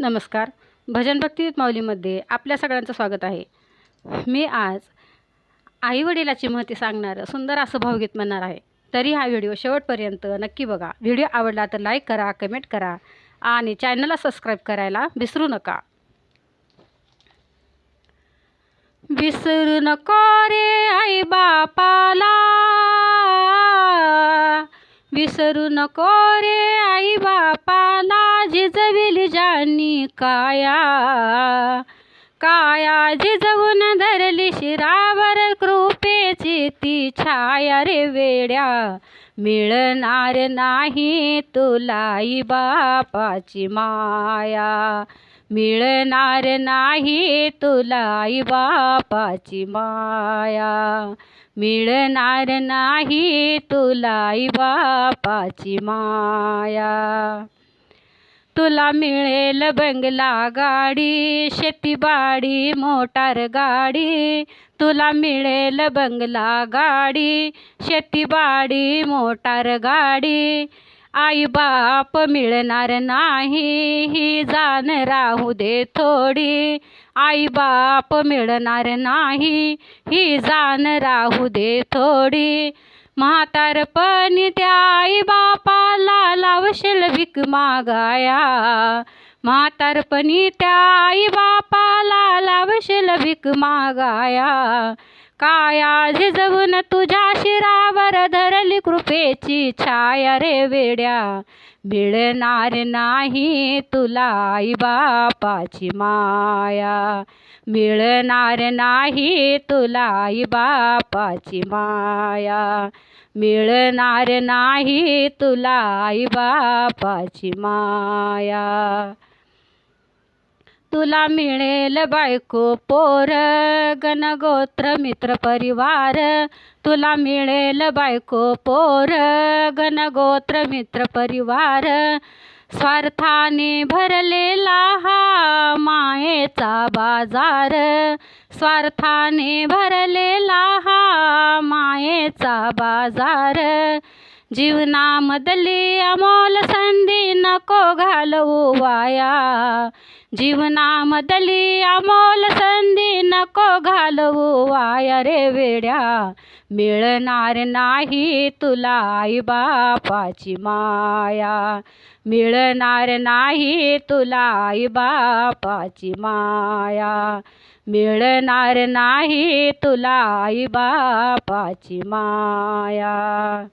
नमस्कार. भजन भक्ती माऊलीमध्ये आपल्या सगळ्यांचं स्वागत आहे. मी आज आईवडिलाची महती सांगणारं सुंदर असं भावगीत म्हणणार आहे. तरी हा व्हिडिओ शेवटपर्यंत नक्की बघा. व्हिडिओ आवडला तर लाईक करा कमेंट करा आणि चॅनलला सबस्क्राईब करायला विसरू नका. विसरू नको रे आई बापाला. विसरू नको रे आई बापा. जिजविली जानी काया काया जिजवून धरली शिरावर कृपेची ती छाया रे वेड्या. मिळणार नाही तुलाई बापाची माया. मिळणार नाही तुलाई बापाची माया. मिळणार नाही तुलाई बापाची माया. तुला मिळेल बंगला गाडी शेतीबाडी मोटार गाडी. तुला मिळेल बंगला गाडी शेतीबाडी मोटार गाडी. आई बाप मिळणार नाही ही जाण राहू दे थोडी. आई बाप मिळणार नाही ही जाण राहू दे थोडी. म्हातारपणी त्या आई बापाला लावशील भीक मागाया. म्हातारपणी त्या आई बापाला लावशील भीक मागाया. काया झिजवून तुझ्या शिरावर धरली कृपेची छाया रे वेड्या. मिळणार नाही तुला आई बापाची माया. मिळणार नाही तुला आई बापाची माया. मिळणार नाही तुला आई बापाची माया. तुला मिळेल बायको पोर गणगोत्र मित्र परिवार. तुला मिळेल बायको पोर गणगोत्र मित्र परिवार. स्वार्थाने भरलेला हा मायेचा बाजार. स्वार्थाने भरलेला हा मायेचा बाजार. जीवनामधली अमोल संधी नको घालवू वाया. जीवनामधली अमोल संधी नको घालवू वाया रे वेड्या. मिळणार नाही तुला आई बापाची माया. मिळणार नाही तुला आई बापाची माया. मिळणार नाही तुला आई बापाची माया.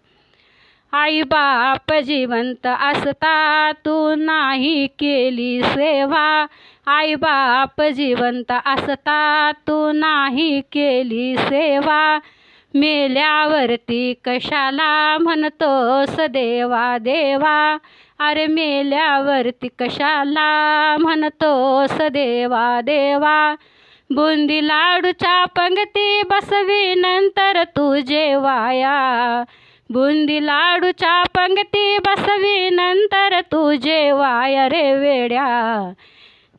आई बाप जिवंत असता तू नाही केली सेवा. आई बाप जिवंत असता तू नाही केली सेवा. मेल्यावरती कशाला म्हणतोस देवा देवा? अरे मेल्यावरती कशाला म्हणतोस देवा देवा? बुंदी लाडूच्या पंगती बसवी नंतर तू जेवाया. बुंदी लाडूच्या पंगती बसवी नंतर तुझे जेवाय रे वेड्या.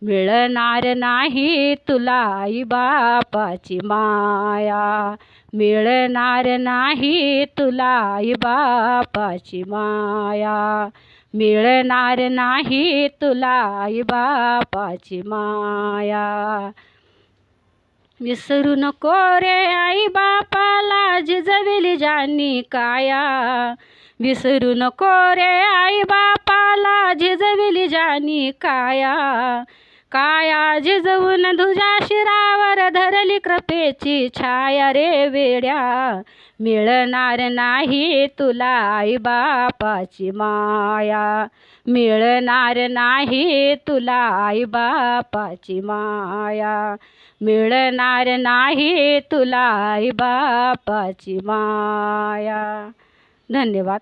मिळणार नाही तुला आई बापाची माया. मिळणार नाही तुला आई बापाची माया. मिळणार नाही तुला आई बापाची माया. विसरू नको रे आई बापाला जिजविली जानी काया. विसरू नको रे आई बापाला झिजविली जानी काया. काया झिजवून तुझ्या शिरावर धरली कृपेची छाया रे वेड्या? मिळणार नाही तुला आई बापाची माया. मिळणार नाही तुला आई बापाची माया. मिळणार नाही तुला आई बापाची माया. धन्यवाद.